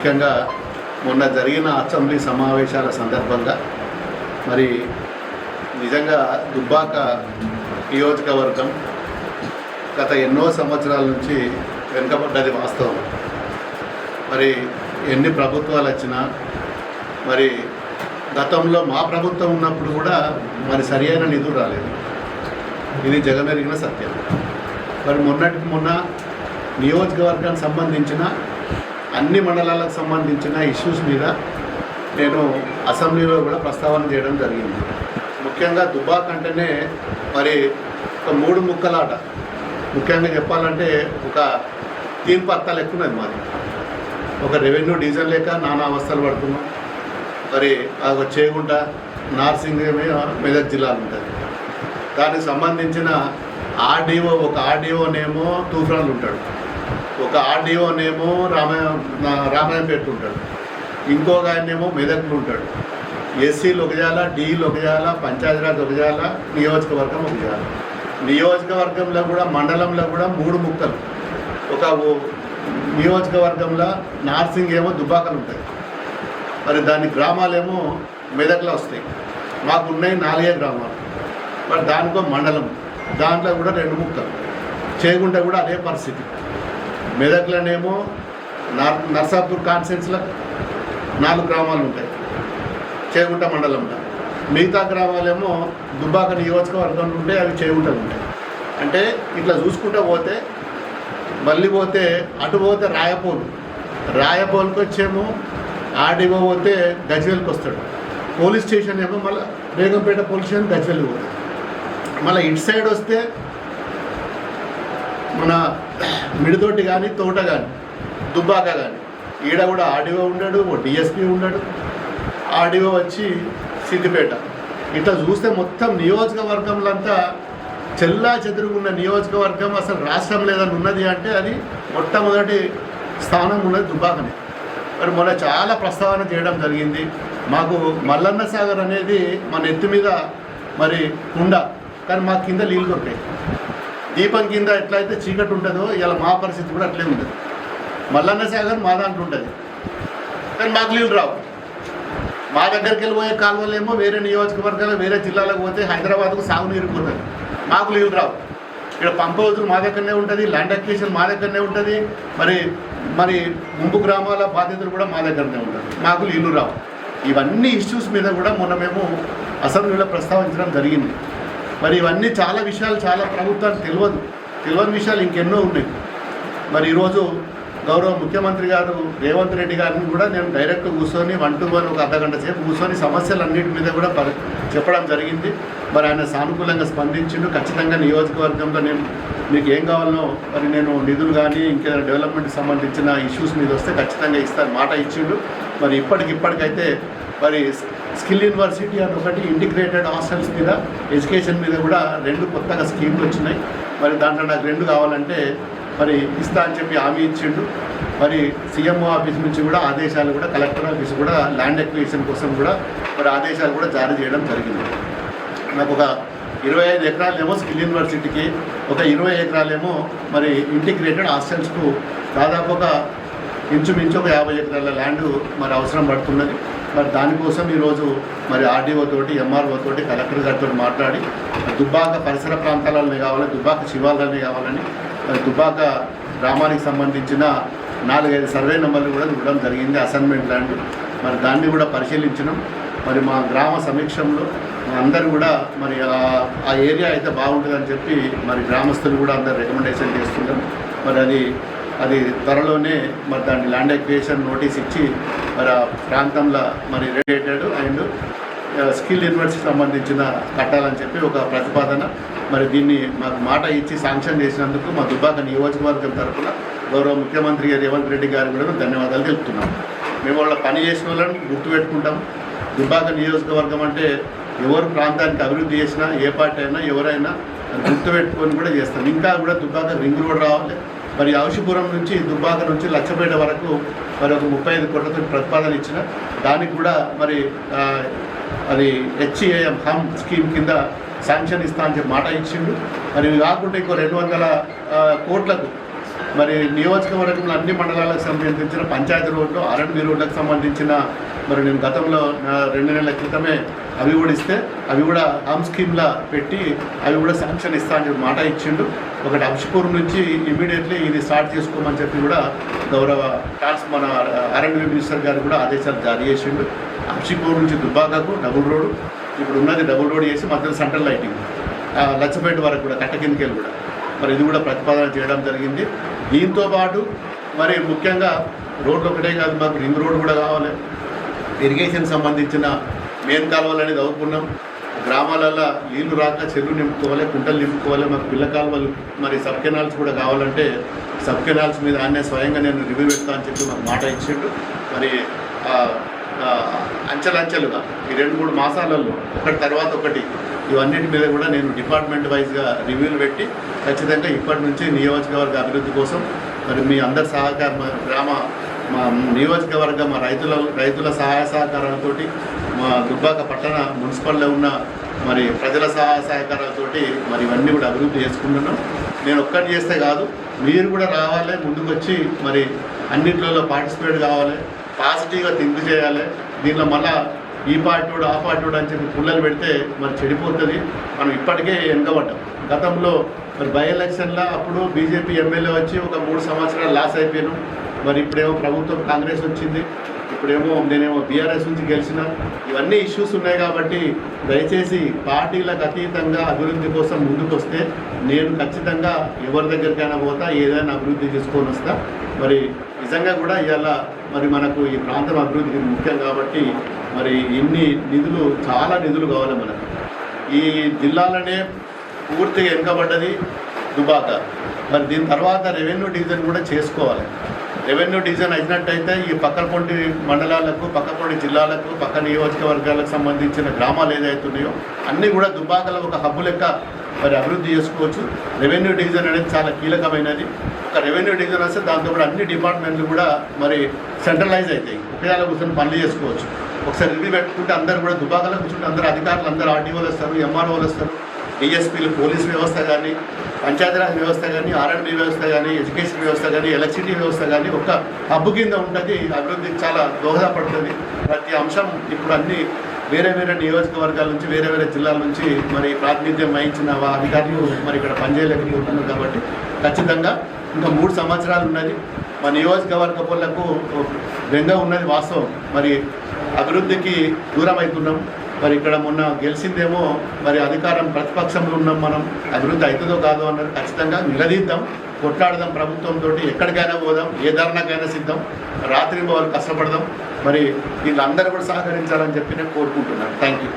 ముఖ్యంగా మొన్న జరిగిన అసెంబ్లీ సమావేశాల సందర్భంగా మరి నిజంగా దుబ్బాక నియోజకవర్గం గత ఎన్నో సంవత్సరాల నుంచి వెనుకబడ్డది వాస్తవం. మరి ఎన్ని ప్రభుత్వాలు వచ్చినా మరి గతంలో మా ప్రభుత్వం ఉన్నప్పుడు కూడా మరి సరి అయిన నిధులు రాలేదు. ఇది జగమెరిగిన సత్యం. మరి మొన్నటికి మొన్న నియోజకవర్గానికి సంబంధించిన అన్ని మండలాలకు సంబంధించిన ఇష్యూస్ మీద నేను అసెంబ్లీలో కూడా ప్రస్తావన చేయడం జరిగింది. ముఖ్యంగా దుబాక్ అంటేనే మరి ఒక మూడు ముక్కలాట. ముఖ్యంగా చెప్పాలంటే ఒక తీన్ పత్తా లెక్కున్నది మాది. ఒక రెవెన్యూ డీజల్ లేక నానా అవస్థలు పడుతున్నాం. మరి ఒక చేగుంట నార్సింగ్ మెదక్ జిల్లాలు ఉంటుంది దానికి సంబంధించిన ఆర్డీఓ ఒక ఆర్డీఓనేమో తూఫాన్లు ఉంటాడు. ఒక ఆర్డీఓనేమో రామాయ నా- పెట్టుంటాడు ఉంటాడు. ఇంకొక ఆయనేమో మెదక్లో ఉంటాడు. ఎస్సీలు ఒక జాల డీలు ఒక జాల పంచాయతీరాజ్ ఒక జాల నియోజకవర్గం ఒక జాల నియోజకవర్గంలో కూడా మండలంలో కూడా మూడు ముక్కలు. ఒక నియోజకవర్గంలో నార్సింగ్ ఏమో దుబ్బాకలు ఉంటాయి. మరి దాని గ్రామాలేమో మెదక్లో వస్తాయి. మాకు ఉన్నాయి నాలుగే గ్రామాలు. మరి దానికో మండలం. దాంట్లో కూడా రెండు ముక్కలు. చేయకుండా కూడా అదే పరిస్థితి. మెదక్లోనేమో నార్ నర్సాపూర్ కాన్సెన్స్లో నాలుగు గ్రామాలు ఉంటాయి. చేగుంట మండలంలో మిగతా గ్రామాలేమో దుబ్బాక నియోజకవర్గంలో ఉంటే అవి చేగుంటలు ఉంటాయి. అంటే ఇట్లా చూసుకుంటూ పోతే మళ్ళీ పోతే అటు పోతే రాయపోలు రాయపోలుకి వచ్చేమో ఆర్డీఓ పోతే గజ్వేల్కి వస్తాడు. పోలీస్ స్టేషన్ ఏమో మళ్ళీ బేగంపేట పోలీస్ స్టేషన్ గజ్వేల్కి పోతాడు. మళ్ళీ ఇటు సైడ్ వస్తే మన మిడితోటి కానీ తోట కానీ దుబ్బాక కానీ ఈడ కూడా ఆర్డీఓ ఉన్నాడు ఓ డిఎస్పీ ఉన్నాడు ఆర్డీఓ వచ్చి సిద్దిపేట. ఇట్లా చూస్తే మొత్తం నియోజకవర్గంలో అంతా చెల్లా చెదురుగున్న నియోజకవర్గం అసలు రాష్ట్రం లేదని ఉన్నది అంటే అది మొట్టమొదటి స్థానం ఉన్నది దుబ్బాకనే. మరి మొన్న చాలా ప్రస్తావన చేయడం జరిగింది. మాకు మల్లన్న సాగర్ అనేది మన ఎత్తు మీద మరి ఉండ కానీ మా కింద నీళ్ళు దొరికాయి. దీపం కింద ఎట్లయితే చీకటి ఉంటుందో ఇలా మా పరిస్థితి కూడా అట్లే ఉంటుంది మల్లన్న సాగర్ మా దాంట్లో ఉంటుంది. కానీ మాకు నీళ్ళు రావు. మా దగ్గరికి వెళ్ళిపోయే కాలువలేమో వేరే నియోజకవర్గాలు వేరే జిల్లాలకు పోతే హైదరాబాద్కు సాగునీరు పోతుంది. మాకు నీళ్ళు రావు. ఇక్కడ పంప్ వదులు మా దగ్గరనే ఉంటుంది ల్యాండ్ అక్విజిషన్ మా దగ్గరనే ఉంటుంది మరి మరి ముంపు గ్రామాల బాధ్యతలు కూడా మా దగ్గరనే ఉంటుంది. మాకు నీళ్ళు రావు. ఇవన్నీ ఇష్యూస్ మీద కూడా మొన్న మేము అసెంబ్లీలో ప్రస్తావించడం జరిగింది. మరి ఇవన్నీ చాలా విషయాలు చాలా ప్రభుత్వానికి తెలియదు. తెలియని విషయాలు ఇంకెన్నో ఉన్నాయి. మరి ఈరోజు గౌరవ ముఖ్యమంత్రి గారు రేవంత్ రెడ్డి గారిని కూడా నేను డైరెక్ట్ కూర్చొని వన్ టు వన్ ఒక అర్ధగంట సేపు కూర్చొని సమస్యలన్నిటి మీద కూడా పరి చెప్పడం జరిగింది. మరి ఆయన సానుకూలంగా స్పందించిండు. ఖచ్చితంగా నియోజకవర్గంలో నేను మీకు ఏం కావాలనో మరి నేను నిధులు కానీ ఇంకేదైనా డెవలప్మెంట్కి సంబంధించిన ఇష్యూస్ మీద వస్తే ఖచ్చితంగా ఇస్తాను. మాట ఇచ్చిండు. మరి ఇప్పటికి ఇప్పటికైతే మరి స్కిల్ యూనివర్సిటీ అని ఒకటి ఇంటిగ్రేటెడ్ హాస్టల్స్ మీద ఎడ్యుకేషన్ మీద కూడా రెండు కొత్తగా స్కీమ్లు వచ్చినాయి. మరి దాంట్లో నాకు రెండు కావాలంటే మరి ఇస్తా అని చెప్పి హామీ ఇచ్చిండు. మరి సీఎంఓ ఆఫీస్ నుంచి కూడా ఆదేశాలు కూడా కలెక్టర్ ఆఫీస్ కూడా ల్యాండ్ ఎక్విజిషన్ కోసం కూడా మరి ఆదేశాలు కూడా జారీ చేయడం జరిగింది. నాకు ఒక ఇరవై ఐదు ఎకరాలేమో స్కిల్ యూనివర్సిటీకి ఒక ఇరవై ఎకరాలేమో మరి ఇంటిగ్రేటెడ్ హాస్టల్స్కు దాదాపు ఒక ఇంచుమించు ఒక యాభై ఎకరాల ల్యాండ్ మరి అవసరం పడుతున్నది. మరి దానికోసం ఈరోజు మరి ఆర్డీఓ తోటి ఎంఆర్ఓ తోటి కలెక్టర్ గారితో మాట్లాడి దుబ్బాక పరిసర ప్రాంతాలనే కావాలని దుబ్బాక శివాలనే కావాలని మరి దుబ్బాక గ్రామానికి సంబంధించిన నాలుగైదు సర్వే నెంబర్లు కూడా ఇవ్వడం జరిగింది అసైన్మెంట్ ల్యాండ్. మరి దాన్ని కూడా పరిశీలించడం మరి మా గ్రామ సమీక్షంలో అందరూ కూడా మరి ఆ- ఆ ఏరియా అయితే బాగుంటుందని చెప్పి మరి గ్రామస్తులు కూడా అందరు రికమెండేషన్ చేస్తున్నారు మరి అది అది త్వరలోనే మరి దాన్ని ల్యాండ్ ఎక్వేషన్ నోటీస్ ఇచ్చి మరి ఆ ప్రాంతంలో మరి రిలేటెడ్ అండ్ స్కిల్ యూనివర్సిటీ సంబంధించిన కట్టాలని చెప్పి ఒక ప్రతిపాదన. మరి దీన్ని మాకు మాట ఇచ్చి శాంక్షన్ చేసినందుకు మా దుబ్బాక నియోజకవర్గం తరఫున గౌరవ ముఖ్యమంత్రి గారు రేవంత్ రెడ్డి గారు కూడా ధన్యవాదాలు తెలుపుతున్నాం. మేము వాళ్ళ పని చేసిన వాళ్ళని గుర్తుపెట్టుకుంటాం. దుబ్బాక నియోజకవర్గం అంటే ఎవరు ప్రాంతానికి అభివృద్ధి చేసినా ఏ పార్టీ అయినా ఎవరైనా గుర్తుపెట్టుకొని కూడా చేస్తాం. ఇంకా కూడా దుబ్బాక రింగ్ రోడ్ రావాలి. మరి ఔషిపురం నుంచి దుబ్బాక నుంచి లచ్చపేట వరకు మరి ఒక ముప్పై ఐదు కోట్లతో ప్రతిపాదన ఇచ్చిన దానికి కూడా మరి అది హెచ్ఏఎం హమ్ స్కీమ్ కింద శాంక్షన్ ఇస్తా అని చెప్పి మాట ఇచ్చిండు. మరి కాకుండా ఇంకో రెండు వందల కోట్లకు మరి నియోజకవర్గంలో అన్ని మండలాలకు సంబంధించిన పంచాయతీ రోడ్లు ఆర్ఎండ్బి రోడ్లకు సంబంధించిన మరి నేను గతంలో రెండు నెలల క్రితమే అవి కూడా ఇస్తే అవి కూడా హమ్ స్కీమ్లా పెట్టి అవి కూడా శాంక్షన్ ఇస్తా అని మాట ఇచ్చిండు. ఒకటి అంశపూర్ నుంచి ఇమీడియట్లీ ఇది స్టార్ట్ చేసుకోమని చెప్పి కూడా గౌరవ ట్రాన్స్ మన ఆర్ఎండ్బి మినిస్టర్ గారు కూడా ఆదేశాలు జారీ చేసిండు. అంశపూర్ నుంచి దుబ్బాకకు డబుల్ రోడ్ ఇప్పుడు ఉన్నది డబుల్ రోడ్ చేసి మధ్యలో సెంట్రల్ లైటింగ్ లచ్చపేట వరకు కూడా కట్ట కిందకెళ్ళి కూడా. మరి ఇది కూడా ప్రతిపాదన చేయడం జరిగింది. దీంతో పాటు మరి ముఖ్యంగా రోడ్లు ఒకటే కాదు మాకు రింగ్ రోడ్ కూడా కావాలి. ఇరిగేషన్ సంబంధించిన మెయిన్ కాలువలు అనేది అవుకున్నాం గ్రామాలలో నీళ్ళు రాక చెరువు నింపుకోవాలి కుంటలు నింపుకోవాలి మాకు పిల్ల కాలువలు మరి సబ్ కెనాల్స్ కూడా కావాలంటే సబ్ కెనాల్స్ మీద ఆయనే స్వయంగా నేను రివ్యూ పెడతా అని చెప్పి మాకు మాట ఇచ్చిండు. మరి అంచెలంచెలుగా ఈ రెండు మూడు మాసాలలో ఒకటి తర్వాత ఒకటి ఇవన్నిటి మీద కూడా నేను డిపార్ట్మెంట్ వైజ్గా రివ్యూలు పెట్టి ఖచ్చితంగా ఇప్పటి నుంచి నియోజకవర్గ అభివృద్ధి కోసం మరి మీ అందరి సహకారం మా గ్రామ మా నియోజకవర్గ మా రైతుల రైతుల సహాయ సహకారాలతో మా దుబ్బాక పట్టణ మున్సిపల్లో ఉన్న మరి ప్రజల సహాయ సహకారాలతోటి మరి ఇవన్నీ కూడా అభివృద్ధి చేసుకుంటున్నాం. నేను ఒక్కటి చేస్తే కాదు మీరు కూడా రావాలి ముందుకు వచ్చి మరి అన్నింటిలో పార్టిసిపేట్ కావాలి పాజిటివ్గా థింక్ చేయాలి. దీనిలో మళ్ళా ఈ పార్టీ ఆ పార్టీ అని చెప్పి పుల్లలు పెడితే మరి చెడిపోతుంది. మనం ఇప్పటికే వెనుకబడ్డాం గతంలో మరి బై ఎలక్షన్లో అప్పుడు బీజేపీ ఎమ్మెల్యే వచ్చి ఒక మూడు సంవత్సరాలు లాస్ అయిపోయాను. మరి ఇప్పుడేమో ప్రభుత్వం కాంగ్రెస్ వచ్చింది. ఇప్పుడేమో నేనేమో బీఆర్ఎస్ నుంచి గెలిచిన. ఇవన్నీ ఇష్యూస్ ఉన్నాయి కాబట్టి దయచేసి పార్టీలకు అతీతంగా అభివృద్ధి కోసం ముందుకు వస్తే నేను ఖచ్చితంగా ఎవరి దగ్గరికైనా పోతా ఏదైనా అభివృద్ధి చేసుకొని వస్తా. మరి నిజంగా కూడా ఇవాళ మరి మనకు ఈ ప్రాంతం అభివృద్ధికి ముఖ్యం కాబట్టి మరి ఇన్ని నిధులు చాలా నిధులు కావాలి మనకు. ఈ జిల్లాలోనే పూర్తిగా వెనుకబడ్డది దుబాక మరి దీని తర్వాత రెవెన్యూ డివిజన్ కూడా చేసుకోవాలి. రెవెన్యూ డివిజన్ అయినట్టయితే ఈ పక్కపొంటి మండలాలకు పక్కపొంటి జిల్లాలకు పక్క నియోజకవర్గాలకు సంబంధించిన గ్రామాలు ఏదైతున్నాయో అన్నీ కూడా దుబాకలో ఒక హబ్బు లెక్క మరి అభివృద్ధి చేసుకోవచ్చు. రెవెన్యూ డివిజన్ అనేది చాలా కీలకమైనది. ఒక రెవెన్యూ డివిజన్ వస్తే దాంతో కూడా అన్ని డిపార్ట్మెంట్లు కూడా మరి సెంట్రలైజ్ అవుతాయి. ఒకేలా కూర్చొని పనులు చేసుకోవచ్చు. ఒకసారి రివ్యూ పెట్టుకుంటే అందరు కూడా దుబాకలో కూర్చుంటే అందరు అధికారులు అందరూ ఆర్టీఓలు వస్తారు ఎంఆర్ఓలు వస్తారు డిఎస్పీలు పోలీస్ వ్యవస్థ కానీ పంచాయతీరాజ్ వ్యవస్థ కానీ ఆర్ఎండ్బి వ్యవస్థ కానీ ఎడ్యుకేషన్ వ్యవస్థ కానీ ఎలక్ట్రిసిటీ వ్యవస్థ కానీ ఒక హబ్బు కింద ఉంటుంది. అభివృద్ధికి చాలా దోహదపడుతుంది. ప్రతి అంశం ఇప్పుడు అన్ని వేరే వేరే నియోజకవర్గాల నుంచి వేరే వేరే జిల్లాల నుంచి మరి ప్రాతినిధ్యం వహించిన అధికారులు మరి ఇక్కడ పనిచేయలేకపోతున్నారు కాబట్టి ఖచ్చితంగా ఇంకా మూడు సంవత్సరాలు ఉన్నది. మా నియోజకవర్గ పనులకు బెంగ ఉన్నది వాస్తవం. మరి అభివృద్ధికి దూరం అవుతున్నాం. మరి ఇక్కడ మొన్న గెలిచిందేమో మరి అధికారం ప్రతిపక్షంలో ఉన్నాం మనం. అభివృద్ధి అవుతుందో కాదో అన్నది ఖచ్చితంగా నిలదీద్దాం. కొట్లాడదాం ప్రభుత్వంతో ఎక్కడికైనా పోదాం ఏ ధర్నాకైనా సిద్ధం. రాత్రి వాళ్ళు కష్టపడదాం. మరి వీళ్ళందరూ కూడా సహకరించాలని చెప్పి నేను కోరుకుంటున్నాను. Thank you